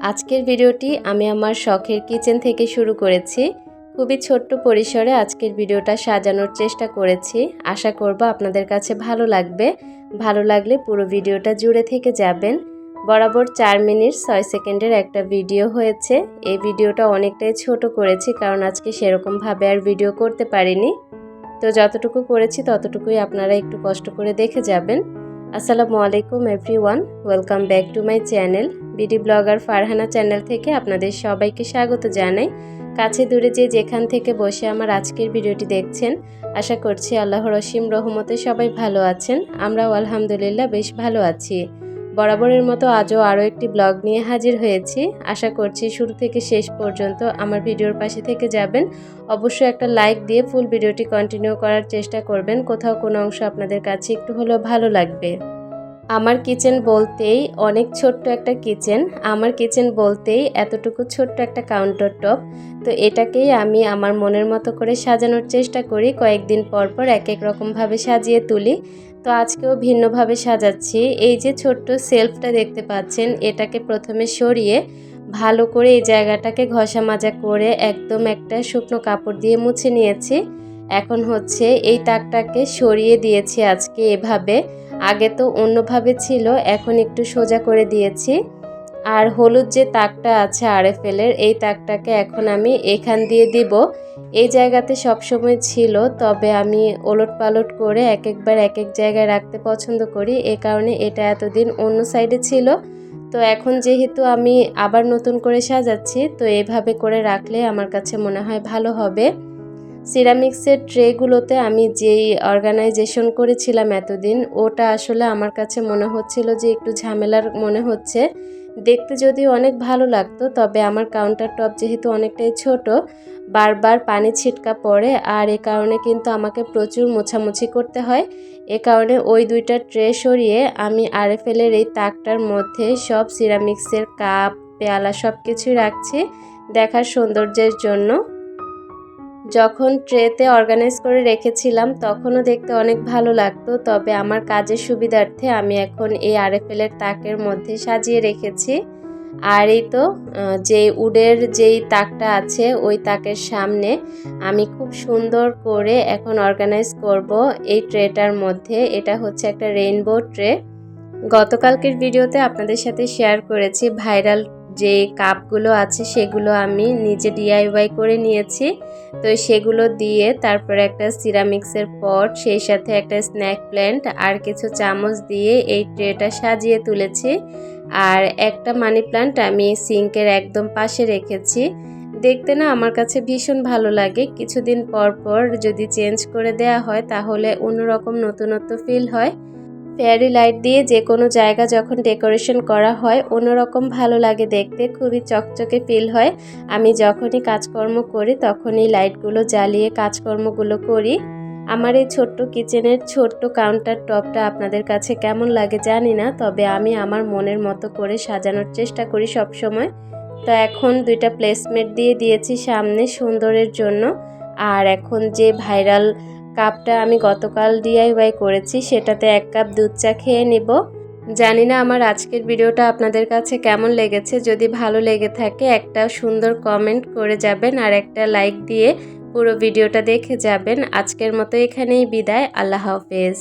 আজকের ভিডিওটি আমি আমার শখের কিচেন থেকে শুরু করেছি। খুবই ছোট্ট পরিসরে আজকের ভিডিওটা সাজানোর চেষ্টা করেছি। আশা করব আপনাদের কাছে ভালো লাগবে। ভালো লাগলে পুরো ভিডিওটা জুড়ে থেকে যাবেন। বরাবর চার মিনিট ছয় সেকেন্ডের একটা ভিডিও হয়েছে। এই ভিডিওটা অনেকটাই ছোট করেছি, কারণ আজকে সেরকমভাবে আর ভিডিও করতে পারিনি। তো যতটুকু করেছি ততটুকুই আপনারা একটু কষ্ট করে দেখে যাবেন। আসসালামু আলাইকুম everyone welcome back to my channel BD blogger Farhana channel থেকে আপনাদের সবাইকে স্বাগত জানাই। কাছে দূরে যে যেখান থেকে বসে আমার আজকের ভিডিওটি দেখছেন, আশা করছি আল্লাহর অসীম রহমতে সবাই ভালো আছেন। আমরাও আলহামদুলিল্লাহ বেশ ভালো আছি। বরাবরের মতো আজও আরও একটি ব্লগ নিয়ে হাজির হয়েছি। আশা করছি শুরু থেকে শেষ পর্যন্ত আমার ভিডিওর পাশে থেকে যাবেন। অবশ্যই একটা লাইক দিয়ে ফুল ভিডিওটি কন্টিনিউ করার চেষ্টা করবেন। কোথাও কোনো অংশ আপনাদের কাছে একটু হলেও ভালো লাগবে। আমার কিচেন বলতেই অনেক ছোট্ট একটা কিচেন। আমার কিচেন বলতেই এতটুকু ছোট্ট একটা কাউন্টার টপ তো এটাকেই আমি আমার মনের মতো করে সাজানোর চেষ্টা করি। কয়েকদিন পর পর এক এক রকমভাবে সাজিয়ে তুলি। তো আজকেও ভিন্নভাবে সাজাচ্ছি। এই যে ছোট্ট সেলফটা দেখতে পাচ্ছেন, এটাকে প্রথমে সরিয়ে ভালো করে এই জায়গাটাকে ঘষা মাজা করে একদম একটা শুকনো কাপড় দিয়ে মুছে নিয়েছি। এখন হচ্ছে এই তাকটাকে সরিয়ে দিয়েছি আজকে এভাবে। আগে তো অন্যভাবে ছিল, এখন একটু সোজা করে দিয়েছি। আর হলুদ যে তাকটা আছে আরএফএলের এই তাকটাকে এখন আমি এখান দিয়ে দিব। এই জায়গাতে সবসময় ছিল, তবে আমি ওলট পালট করে এক একবার এক এক জায়গায় রাখতে পছন্দ করি। এ কারণে এটা এতদিন অন্য সাইডে ছিল। তো এখন যেহেতু আমি আবার নতুন করে সাজাচ্ছি, তো এভাবে করে রাখলে আমার কাছে মনে হয় ভালো হবে। সিরামিক্সের ট্রেগুলোতে আমি যেই অর্গানাইজেশন করেছিলাম এতদিন, ওটা আসলে আমার কাছে মনে হচ্ছিল যে একটু ঝামেলার মনে হচ্ছে। দেখতে যদিও অনেক ভালো লাগতো, তবে আমার কাউন্টার টপ যেহেতু অনেকটাই ছোট, বারবার পানি ছিটকা পড়ে, আর এ কারণে কিন্তু আমাকে প্রচুর মোছামুছি করতে হয়। এ কারণে ওই দুইটা ট্রে সরিয়ে আমি আরএফএলের এই তাকটার মধ্যে সব সিরামিক্সের কাপ, পেয়ালা সব কিছুই রাখছি দেখার সৌন্দর্যের জন্য। যখন ট্রেতে অর্গানাইজ করে রেখেছিলাম, তখনও দেখতে অনেক ভালো লাগতো, তবে আমার কাজের সুবিধার্থে আমি এখন এই আরএফএলের তাকের মধ্যে সাজিয়ে রেখেছি। আর এই তো যে উডের যেই তাকটা আছে, ওই তাকের সামনে আমি খুব সুন্দর করে এখন অর্গানাইজ করব এই ট্রেটার মধ্যে। এটা হচ্ছে একটা রেইনবো ট্রে গতকালকের ভিডিওতে আপনাদের সাথে শেয়ার করেছি ভাইরাল যে কাপগুলো আছে সেগুলো আমি নিজে ডিআইওয়াই করে নিয়েছি। তো সেগুলো দিয়ে তারপরে একটা সিরামিক্সের পট, সেই সাথে একটা স্ন্যাক প্ল্যান্ট আর কিছু চামচ দিয়ে এই ট্রেটা সাজিয়ে তুলেছি। আর একটা মানি প্ল্যান্ট আমি সিঙ্কের একদম পাশে রেখেছি। দেখতে না আমার কাছে ভীষণ ভালো লাগে। কিছুদিন পর পর যদি চেঞ্জ করে দেয়া হয় তাহলে অন্যরকম নতুনত্ব ফিল হয়। ফেয়ারি লাইট দিয়ে যে কোনো জায়গা যখন ডেকোরেশন করা হয়, অন্যরকম ভালো লাগে দেখতে, খুবই চকচকে ফিল হয়। আমি যখনই কাজকর্ম করি, তখনই লাইটগুলো জ্বালিয়ে কাজকর্মগুলো করি। আমার এই ছোট্ট কিচেনের ছোট্ট কাউন্টার টপটা আপনাদের কাছে কেমন লাগে জানি না, তবে আমি আমার মনের মতো করে সাজানোর চেষ্টা করি সব সময় তো এখন দুইটা প্লেসমেট দিয়ে দিয়েছি সামনে সুন্দরের জন্য। আর এখন যে ভাইরাল কাপটা আমি গতকাল ডিআইওয়াই করেছি, সেটাতে এক কাপ দুধ চা খেয়ে নেব। জানি না আমার আজকের ভিডিওটা আপনাদের কাছে কেমন লেগেছে, যদি ভালো লেগে থাকে একটা সুন্দর কমেন্ট করে যাবেন আর একটা লাইক দিয়ে পুরো ভিডিওটা দেখে যাবেন। আজকের মতো এখানেই বিদায়, আল্লাহ হাফেজ।